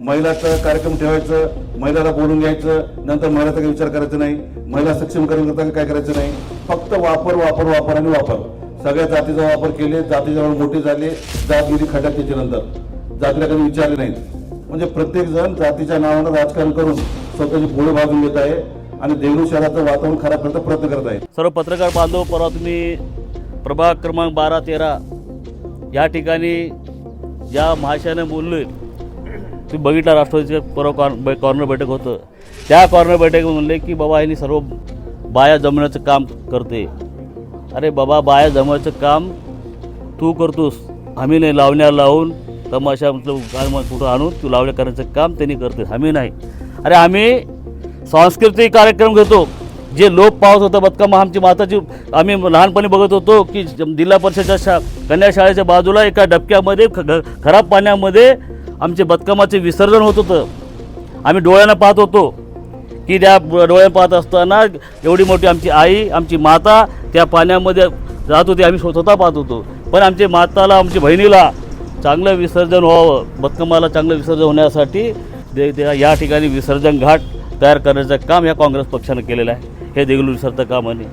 महिलाचं कार्यक्रम ठेवायचं महिलाला बोलून घ्यायचं नंतर महिलाचा काही विचार करायचा नाही महिला सक्षम करता काय करायचं नाही फक्त वापर वापर वापर आणि वापर. सगळ्या जातीचा वापर केले जातीजवळ मोठे झाले जात गेली खड्यात त्याच्यानंतर जातीला कधी विचारले नाहीत. म्हणजे प्रत्येक जण जातीच्या नावानं राजकारण करून स्वतःची पुढे भाजून घेत आहे आणि देवळी शहराचं वातावरण खराब करण्याचा प्रयत्न करत आहे. सर्व पत्रकार बांधव परवा तुम्ही प्रभाग क्रमांक बारा तेरा या ठिकाणी ज्या भाषेने बोलले तुम्ही बघितला राष्ट्रवादीचं परवा कॉर्न कॉर्नर बैठक होतं. त्या कॉर्नर बैठक म्हणले की बाबा यांनी सर्व बाया जमण्याचं काम करते. अरे बाबा बाया जमवायचं काम तू करतोस. आम्ही नाही लावण्या लावून तमाशा मतलब गाणं कुठं आणून तू लावण्या करण्याचं काम त्यांनी करते. आम्ही नाही. अरे आम्ही सांस्कृतिक कार्यक्रम घेतो. जे लोप पावत होतं बदकामा आमची माताची आम्ही लहानपणी बघत होतो की जिल्हा परिषदच्या शा कन्या शाळेच्या बाजूला एका डबक्यामध्ये ख खराब पाण्यामध्ये आमचे बदकामाचे विसर्जन होत होतं. आम्ही डोळ्यांना पाहत होतो की त्या ब- डोळ्यानं पाहत असताना एवढी मोठी आमची आई आमची माता त्या पाण्यामध्ये जात होती. आम्ही स्वतः पाहत होतो. पण आमच्या माताला आमच्या बहिणीला चांगलं विसर्जन व्हावं बदकमाला चांगलं विसर्जन होण्यासाठी दे त्या या ठिकाणी विसर्जन घाट तयार करण्याचं काम या काँग्रेस पक्षानं केलेलं आहे. हे देगलूर सरतं काम आणि